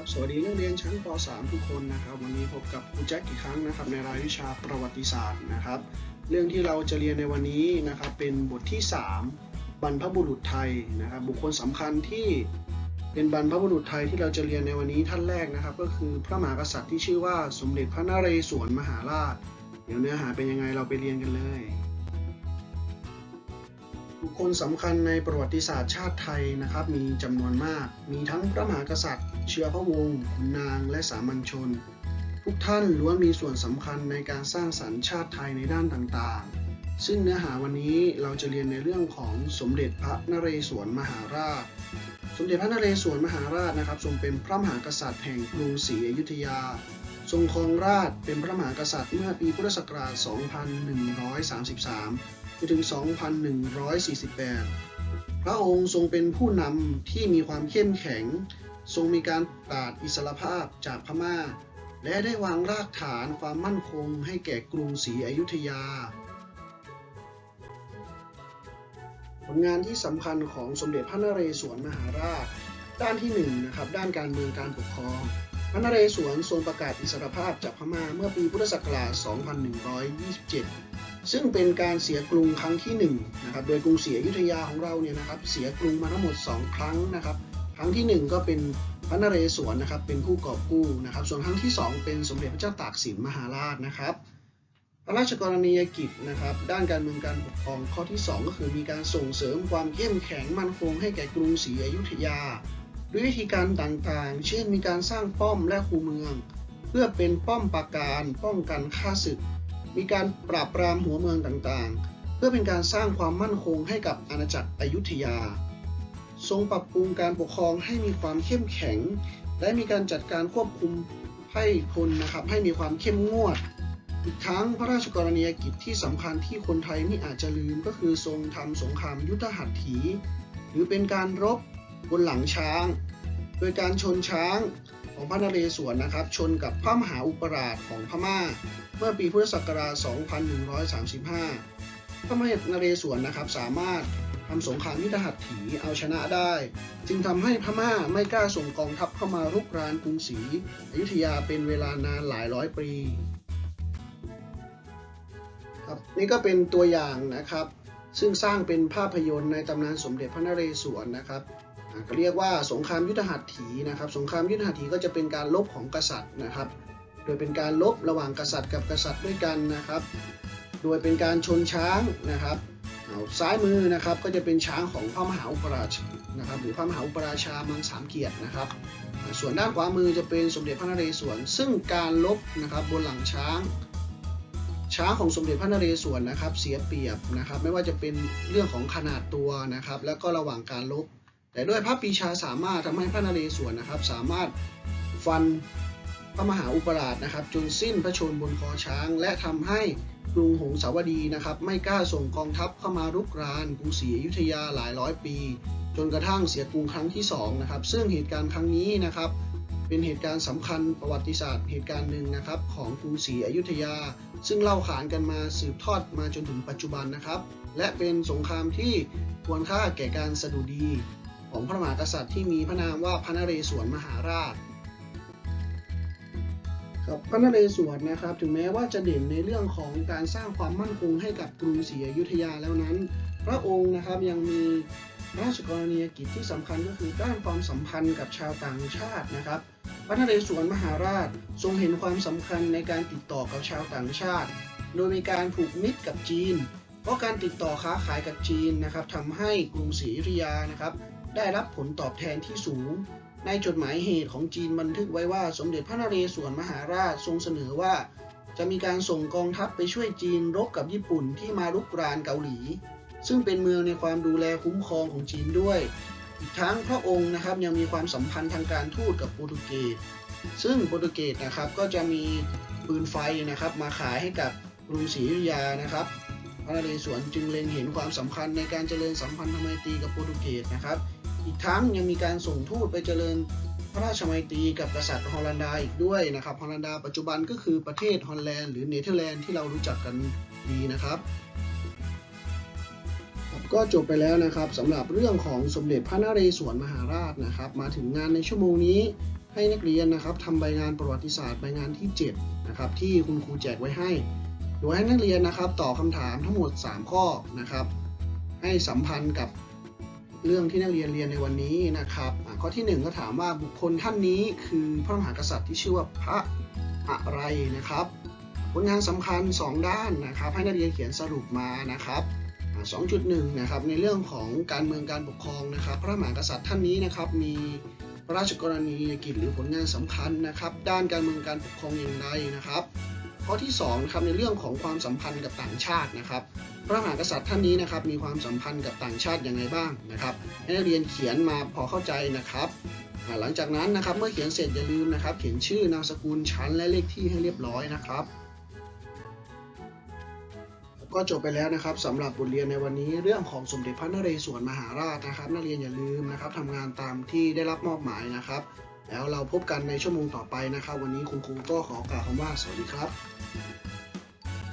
ครับสวัสดีนักเรียนชั้นป .3 ทุกคนนะครับ วันนี้พบกับครูแจ็คอีกครั้งนะครับ ในรายวิชาประวัติศาสตร์นะครับ เรื่องที่เราจะเรียนในวันนี้นะครับเป็นบทที่ 3 บรรพบุรุษไทยนะครับ บุคคลสำคัญที่เป็นบรรพบุรุษไทยที่เราจะเรียนในวันนี้ท่านแรกนะครับ ก็คือพระมหากษัตริย์ที่ชื่อว่าสมเด็จพระนเรศวรมหาราช เดี๋ยวเนื้อหาเป็นยังไงเราไปเรียนกันเลย บุคคลสำคัญในประวัติศาสตร์ชาติไทยนะครับ มีจำนวนมาก มีทั้งพระมหากษัตริย์ เชื้อพระวงศ์ขุนนางและสามัญชน ทุกท่านล้วนมีส่วนสำคัญในการสร้างสรรค์ชาติไทยในด้านต่างๆ ซึ่งเนื้อหาวันนี้เราจะเรียนในเรื่องของสมเด็จพระนเรศวรมหาราช สมเด็จพระนเรศวรมหาราชนะครับ ทรงเป็นพระมหากษัตริย์แห่งกรุงศรีอยุธยา ทรงครองราชเป็นพระมหากษัตริย์เมื่อปีพุทธศักราช 2133 ไปถึง 2148 พระองค์ทรงเป็นผู้นำที่มีความเข้มแข็ง ทรงมีการปราดอิสรภาพจากพม่า และได้วางรากฐานความมั่นคงให้แก่กรุงศรีอยุธยา ผลงานที่สำคัญของสมเด็จพระนเรศวรมหาราช ด้านที่1นงนะครับด้านการเมืองการปกครองพระนเรศวรทรงประกาศอิสรภาพจากพม่าเมื่อปีพุทธศักราช 2127 ซึ่งเป็นการเสียกรุงครั้งที่1นงนะครับโดยกรุงศรีอยุธยาของเราเนี่ยนะครับเสียกรุงมาทั้งหมด 2 ครั้งนะครับ ครั้งที่ 1 ก็เป็นพระนเรศวรนะครับเป็นผู้กอบกู้นะครับ ส่วนครั้งที่ 2 เป็นสมเด็จพระเจ้าตากสินมหาราชนะครับ พระราชกรณียกิจนะครับ ด้านการเมืองการปกครองข้อที่ 2 ก็คือมีการส่งเสริมความเข้มแข็งมั่นคงให้แก่กรุงศรีอยุธยา ด้วยวิธีการต่างๆ เช่นมีการสร้างป้อมและคูเมือง เพื่อเป็นป้อมปราการป้องกันข้าศึก มีการปราบปรามหัวเมืองต่างๆ เพื่อเป็นการสร้างความมั่นคงให้กับอาณาจักรอยุธยา ทรงปรับปรุงการปกครองให้มีความเข้มแข็ง และมีการจัดการควบคุมให้พลนะครับให้มีความเข้มงวด อีกทั้งพระราชกรณียกิจที่สำคัญที่คนไทยไม่อาจจะลืมก็คือทรงทำสงครามยุทธหัตถี หรือเป็นการรบบนหลังช้าง โดยการชนช้าง ของพระนเรศวรนะครับ ชนกับพระมหาอุปราชของพม่า เมื่อปีพุทธศักราช 2135 พระมหานเรศวรนะครับสามารถทำสงครามยุทธหัตถีเอาชนะได้ จึงทำให้พม่าไม่กล้าส่งกองทัพเข้ามารุกรานกรุงศรีอยุธยาเป็นเวลานานหลายร้อยปีครับนี่ก็เป็นตัวอย่างนะครับ ซึ่งสร้างเป็นภาพยนตร์ในตำนานสมเด็จพระนเรศวรนะครับ เรียกว่าสงครามยุทธหัตถีนะครับ สงครามยุทธหัตถีก็จะเป็นการลบของกษัตริย์นะครับ โดยเป็นการลบระหว่างกษัตริย์กับกษัตริย์ด้วยกันนะครับ โดยเป็นการชนช้างนะครับซ้ายมือนะครับก็จะเป็นช้างของพระมหาอุปราชนะครับหรือพระมหาอุปราชามังสามเกียรตินะครับ ส่วนด้านขวามือจะเป็นสมเด็จพระนเรศวร ซึ่งการลบนะครับบนหลังช้าง ช้างของสมเด็จพระนเรศวรนะครับ เสียเปรียบนะครับ ไม่ว่าจะเป็นเรื่องของขนาดตัวนะครับ แล้วก็ระหว่างการลบ แต่ด้วยพระปีชาสามารถทำให้พระนเรศวรนะครับ สามารถฟันพระมหาอุปราชนะครับ จนสิ้นพระชนบนคอช้าง และทำให้กรุงหงสาวดีนะครับ ไม่กล้าส่งกองทัพเข้ามารุกรานกรุงศรีอยุธยาหลายร้อยปี จนกระทั่งเสียกรุงครั้งที่สองนะครับซึ่งเหตุการณ์ครั้งนี้นะครับเป็นเหตุการณ์สำคัญประวัติศาสตร์เหตุการณ์หนึ่งนะครับ ของกรุงศรีอยุธยา ซึ่งเล่าขานกันมาสืบทอดมาจนถึงปัจจุบันนะครับ และเป็นสงครามที่ควรค่าแก่การสดุดี ของพระมหากษัตริย์ที่มีพระนามว่าพระนเรศวรมหาราชครับพระนเรศวรนะครับถึงแม้ว่าจะเด่นในเรื่องของการสร้างความมั่นคงให้กับกรุงศรีอยุธยาแล้วนั้น พระองค์นะครับยังมีราชกรณียกิจที่สำคัญก็คือด้านความสัมพันธ์กับชาวต่างชาตินะครับ พระนเรศวรมหาราชทรงเห็นความสำคัญในการติดต่อกับชาวต่างชาติ โดยมีการผูกมิตรกับจีน เพราะการติดต่อค้าขายกับจีนนะครับทำให้กรุงศรีอยุธยานะครับ ได้รับผลตอบแทนที่สูง ในจดหมายเหตุของจีนบันทึกไว้ว่าสมเด็จพระนเรศวรมหาราชทรงเสนอว่า จะมีการส่งกองทัพไปช่วยจีนรบกับญี่ปุ่นที่มารุกรานเกาหลี ซึ่งเป็นเมืองในความดูแลคุ้มครองของจีนด้วย อีกทั้งพระองค์นะครับยังมีความสัมพันธ์ทางการทูตกับโปรตุเกส ซึ่งโปรตุเกสนะครับก็จะมีปืนไฟนะครับมาขายให้กับกรุงศรีอยุธยานะครับพระนเรศวรจึงเล็งเห็นความสำคัญในการเจริญสัมพันธไมตรีกับโปรตุเกสนะครับ อีกทั้งยังมีการส่งทูตไปเจริญพระราชไมตรีกับกษัตริย์ฮอลันดาอีกด้วยนะครับฮอลันดาปัจจุบันก็คือประเทศฮอลแลนด์หรือเนเธอร์แลนด์ที่เรารู้จักกันดีนะครับ ก็จบไปแล้วนะครับสำหรับเรื่องของสมเด็จพระนเรศวรมหาราชนะครับ มาถึงงานในชั่วโมงนี้ให้นักเรียนนะครับทำใบงานประวัติศาสตร์ใบงานที่7นะครับที่คุณครูแจกไว้ให้ โดยให้นักเรียนนะครับตอบคำถามทั้งหมด 3 ข้อนะครับ ให้สัมพันธ์กับ เรื่องที่นักเรียนเรียนในวันนี้นะครับข้อทีหนึ่1 ก็ถามว่าบุคคลท่านนี้คือพระมหากษัตริย์ที่ชื่อว่าพระอะไรนะครับ ผลงานสำคัญ 2 ด้านนะครับ ให้นักเรียนเขียนสรุปมานะครับอะ2.1นะครับในเรื่องของการเมืองการปกครองนะครับ พระมหากษัตริย์ท่านนี้นะครับมีพระราชกรณียกิจหรือผลงานสำคัญนะครับ ด้านการเมืองการปกครองอย่างไรนะครับ ข้อที่2นะครับในเรื่องของความสัมพันธ์กับต่างชาตินะครับ พระมหากษัตริย์ท่านนี้นะครับมีความสัมพันธ์กับต่างชาติอย่างไรบ้างนะครับให้นักเรียนเขียนมาพอเข้าใจนะครับหลังจากนั้นนะครับเมื่อเขียนเสร็จอย่าลืมนะครับ เขียนชื่อนามสกุลชั้นและเลขที่ให้เรียบร้อยนะครับ ก็จบไปแล้วนะครับสำหรับบทเรียนในวันนี้เรื่องของสมเด็จพระนเรศวรมหาราชนะครับ นักเรียนอย่าลืมนะครับทำงานตามที่ได้รับมอบหมายนะครับ แล้วเราพบกันในชั่วโมงต่อไปนะครับ วันนี้คุณครูก็ขอกล่าวคำว่าสวัสดีครับ